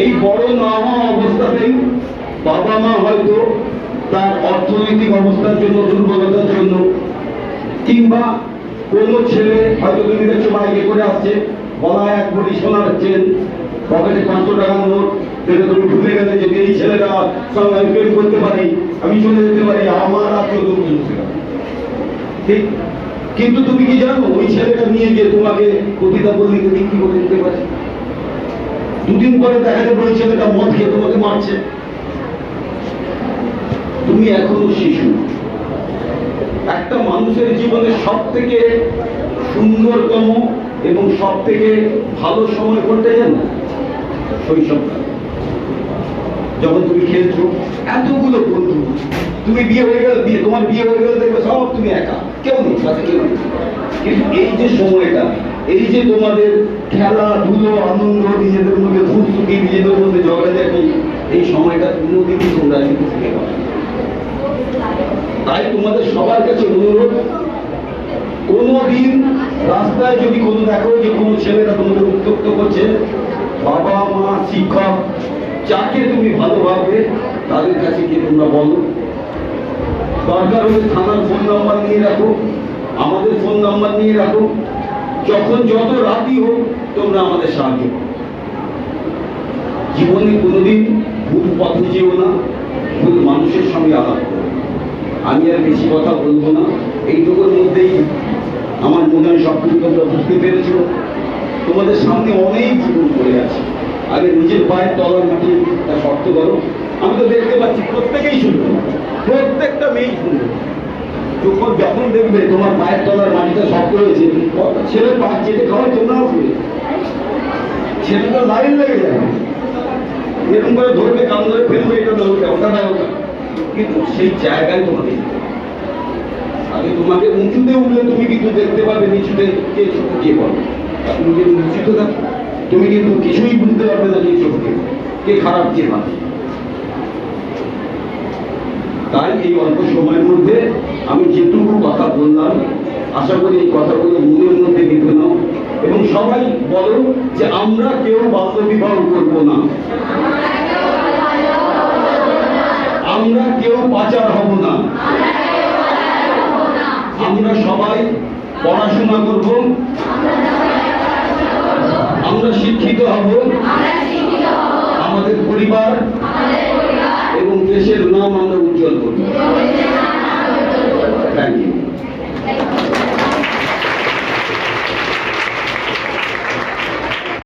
এই বড় না হওয়া অবস্থাতেই বাবা মা হয়তো তার অর্থনৈতিক অবস্থার জন্য, দুর্বলতার জন্য, কিংবা কোনো ছেলে হয়তো তুমি দেখছ বাইকে করে আসছে, গলায় এক কোটি সোনার চেন পকেটে পাঁচশো টাকার নোট দেখে তুমি ভুলে গেলে যে এই ছেলেটা সঙ্গে আমি প্রেম করতে পারি, আমি চলে যেতে পারি, আমার বছর ঠিক? কিন্তু তুমি কি জানো, ওই ছেলেটা নিয়ে গিয়ে তোমাকে কবিতা পল্লীতে বিক্রি করে দিতে পারে? দুদিন পরে দেখা যাবে ওই ছেলেটা মদ খেয়ে তোমাকে মারছে। তুমি এখনও শিশু। একটা মানুষের জীবনে সব থেকে সুন্দরতম এবং সব থেকে ভালো সময় কোনটা জানো? শৈশবকাল যখন তুমি খেলছো, এতগুলো বন্ধু। তুমি বিয়ে হয়ে গেল, বিয়ে, তোমার বিয়ে হয়ে গেল দেখবে সব তুমি একা। কেউ নেই কেউ নেই। কিন্তু এই যে সময়টা এই যে তোমাদের খেলাধুলো আনন্দ, নিজেদের মধ্যে ফুসুকি নিজেদের মধ্যে ঝগড়াঝাটি এই সময়টা কোনোদিনই তোমরা কিন্তু না। তাই তোমাদের সবার কাছে অনুরোধ, কোনোদিন রাস্তায় যদি কোনো দেখো যে কোনো ছেলেরা তোমাদের উত্তক্ত করছে, বাবা, মা, শিক্ষক, যাকে তুমি ভালোভাবে তাদের কাছে গিয়ে তোমরা বলো দরকার হলে থানার ফোন নাম্বার নিয়ে রাখো, আমাদের ফোন নাম্বার নিয়ে রাখো যখন যত রাতই হোক, তোমরা আমাদের সাহায্য করো। জীবনে কোনোদিন ভুল পথে যেও না, ভুল মানুষের সঙ্গে আলাপ করো আমি আর বেশি কথা বলব না। এইটুকুর মধ্যেই আমার মনে হয় সব কিছু তোমরা বুঝতে পেরেছ। তোমাদের সামনে অনেক জীবন পড়ে আছে। আগে নিজের পায়ের তলার মাটি তা শক্ত করো। আমি তো দেখতে পাচ্ছি প্রত্যেকেই সুন্দর। প্রত্যেকটা মেয়েই যখন দেখবে, তোমার পায়ের তলার মাটিটা শক্ত হয়েছে ছেলে পা চেটে খাওয়ার জন্য আসবে? ছেলেটা লাইন লেগে যাবে এরকম করে ধরবে কান ধরে ফেলবে, এটা না ওটা না ওটা কিন্তু সেই জায়গায় তোমাকে। আগে তোমাকে উঁচুতে উঠলে তুমি কিন্তু দেখতে পাবে নিচুতে কে ছোট, কে আর তুমি যদি উঁচুতে থাকো, তুমি কিন্তু কিছুই বুঝতে পারবে না কে ছোট কে। কে খারাপ, কে ভালো। তাই এই অল্প সময়ের মধ্যে আমি যেটুকু কথা বললাম আশা করি এই কথাগুলো মনের মধ্যে নিতে নাও এবং সবাই বলো যে আমরা কেউ বাল্য বিবাহ করব না। আমরা কেউ পাচার হব না। আমরা সবাই পড়াশোনা করব। আমরা শিক্ষিত হব। আমাদের পরিবার এবং দেশের নাম আমরা উজ্জ্বল করব